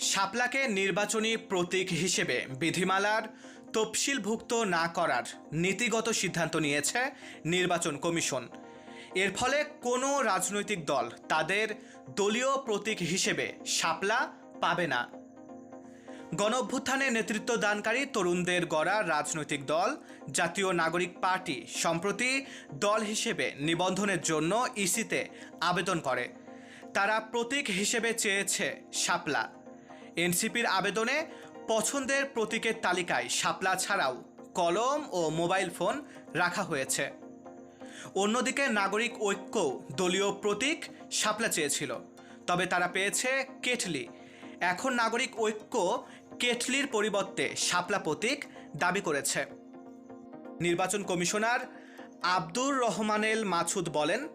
শাপলাকে নির্বাচনী প্রতীক হিসেবে বিধিমালার তফসিলভুক্ত না করার নীতিগত সিদ্ধান্ত নিয়েছে নির্বাচন কমিশন। এর ফলে কোনো রাজনৈতিক দল তাদের দলীয় প্রতীক হিসেবে শাপলা পাবে না। গণ অভ্যুত্থানে নেতৃত্ব দানকারী তরুণদের গড়া রাজনৈতিক দল, জাতীয় নাগরিক পার্টি সম্প্রতি দল হিসেবে নিবন্ধনের জন্য ইসিতে আবেদন করে। তারা প্রতীক হিসেবে চেয়েছে শাপলা। এনসিপির আবেদনে পছন্দের প্রতীকের তালিকায় শাপলা ছাড়াও কলম ও মোবাইল ফোন রাখা হয়েছে। অন্যদিকে নাগরিক ঐক্য দলীয় প্রতীক শাপলা চেয়েছিল, তবে তারা পেয়েছে কেটলি। এখন নাগরিক ঐক্য কেটলির পরিবর্তে শাপলা প্রতীক দাবি করেছে। নির্বাচন কমিশনার আব্দুর রহমানেল মাছুদ বলেন,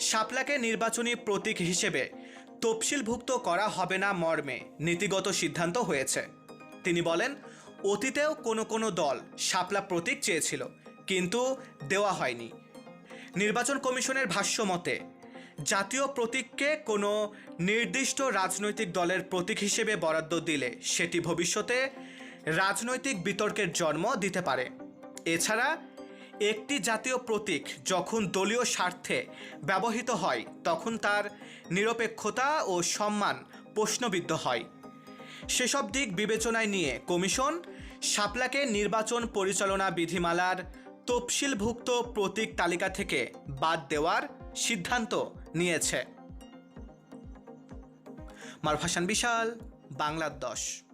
শাপলাকে নির্বাচনী প্রতীক হিসেবে তফসিলভুক্ত করা হবে না মর্মে, নীতিগত সিদ্ধান্ত হয়েছে। তিনি বলেন, অতীতেও কোনো কোনো দল শাপলা প্রতীক চেয়েছিল, কিন্তু দেওয়া হয়নি। নির্বাচন কমিশনের ভাষ্য মতে, জাতীয় প্রতীককে কোনো নির্দিষ্ট রাজনৈতিক দলের প্রতীক হিসেবে বরাদ্দ দিলে সেটি ভবিষ্যতে রাজনৈতিক বিতর্কের জন্ম দিতে পারে। এছাড়া একটি জাতীয় প্রতীক যখন দলীয় স্বার্থে ব্যবহৃত হয়, তখন তার নিরপেক্ষতা ও সম্মান প্রশ্নবিদ্ধ হয়। সেসব দিক বিবেচনায় নিয়ে কমিশন শাপলাকে নির্বাচন পরিচালনা বিধিমালার তফসিলভুক্ত প্রতীক তালিকা থেকে বাদ দেওয়ার সিদ্ধান্ত নিয়েছে। মারফাসান বিশাল, বাংলার দশ।